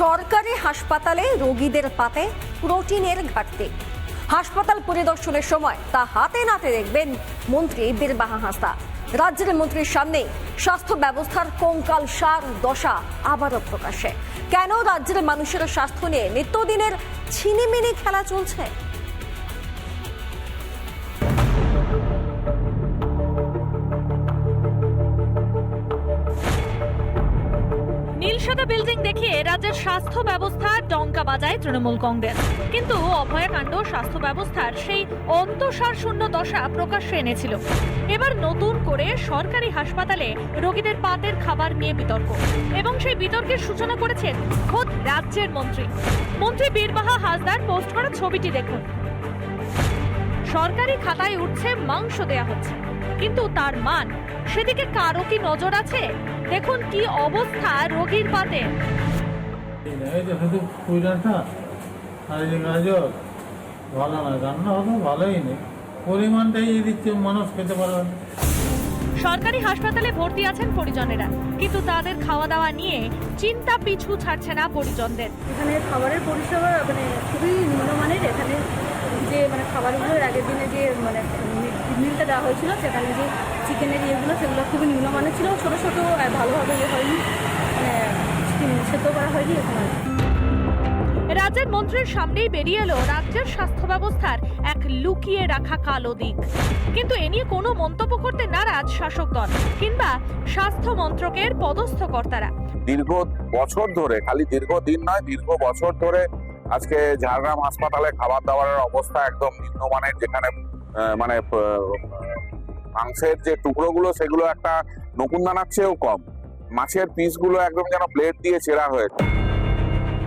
সরকারি হাসপাতালে রোগীদের পাতে প্রোটিনের ঘাটতি। হাসপাতাল পরিদর্শনের সময় তা হাতে নাতে দেখবেন মন্ত্রী বীরবাহা হাসদা। রাজ্যের মন্ত্রীর সামনে স্বাস্থ্য ব্যবস্থার কঙ্কাল সার দশা আবারও প্রকাশে কেন রাজ্যের মানুষের স্বাস্থ্য নিয়ে নিত্যদিনের ছিনিমিনি খেলা চলছে? নীলসাদা বিল্ডিং দেখিয়ে রাজ্যের স্বাস্থ্য ব্যবস্থা ডঙ্কা বাজায় তৃণমূল কংগ্রেস। কিন্তু অভয়াকাণ্ড স্বাস্থ্য ব্যবস্থার সেই অন্তঃসার শূন্য দশা প্রকাশ্যে এনেছিল। এবার নতুন করে সরকারি হাসপাতালে রোগীদের পাতের খাবার নিয়ে বিতর্ক এবং সেই বিতর্কের সূচনা করেছেন খোদ রাজ্যের মন্ত্রী। মন্ত্রী বীরবাহা হাসদার পোস্ট করা ছবিটি দেখুন। সরকারি খাতায় উঠছে মাংস দেয়া হচ্ছে। কিন্তু তার মান। সেদিকে কারও কি নজর আছে? দেখুন কি অবস্থা রোগীর পাতে। সরকারি হাসপাতালে ভর্তি আছেন পরিজনেরা, কিন্তু তাদের খাওয়া দাওয়া নিয়ে চিন্তা পিছু ছাড়ছে না পরিজনদের। এখানে খাবারের পরিষেবা মানে খুবই নিম্নমানের এখানে। যে মানে খাবারগুলো এর আগের দিনে যে মানে মিলটা দেওয়া হয়েছিল সেখানে যে চিকেনের ইয়েগুলো সেগুলো খুবই নিম্নমানের ছিল। ছোটো ছোটো আর ভালোভাবে ইয়ে হয়নি। মানে চিকেন সেদ্ধ করা হয়নি এখানে। রাজ্যের মন্ত্রীর সামনেই বেরিয়ে এলো রাজ্যের স্বাস্থ্য ব্যবস্থার এক লুকিয়ে রাখা কালো দিক। কিন্তু এ নিয়ে কোনো মন্তব্য করতে নারাজ শাসক দল কিংবা স্বাস্থ্য মন্ত্রকের পদস্থ কর্তারা। দীর্ঘ বছর ধরে খালি দীর্ঘ দিন নয় দীর্ঘ বছর ধরে আজকে ঝাড়গ্রাম হাসপাতালে খাবার দাবারের অবস্থা একদম নিম্নমানের, যেখানে মানে মাংসের যে টুকরোগুলো, সেগুলো একটা নকুনদানার চেয়েও কম। মাছের পিসগুলো একদম যেন প্লেট দিয়ে ছেঁড়া হয়েছে।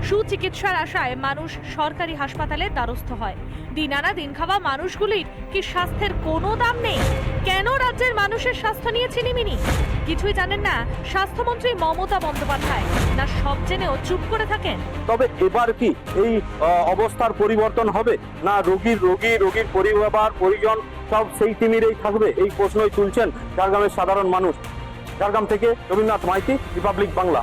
সুচিকিৎসার আশায় মানুষ সরকারি হাসপাতালে দ্বারস্থ হয়। দিন আনা দিন খাওয়া মানুষগুলির কি স্বাস্থ্যের কোনো দাম নেই? কেন রাজ্যের মানুষের স্বাস্থ্য নিয়ে ছিনিমিনি? কিছুই জানেন না স্বাস্থ্যমন্ত্রী মমতা বন্দ্যোপাধ্যায়। না সব জেনেও চুপ করে থাকেন? তবে এবার কি এই অবস্থার পরিবর্তন হবে? না রোগীর, রোগী, রোগীর পরিবার, পরিজন সব সেই তিমিরেই থাকবে? এই প্রশ্নই তুলছেন ঝাড়গ্রামের সাধারণ মানুষ। ঝাড়গ্রাম থেকে রবীন্দ্রনাথ মাইতি, রিপাবলিক বাংলা।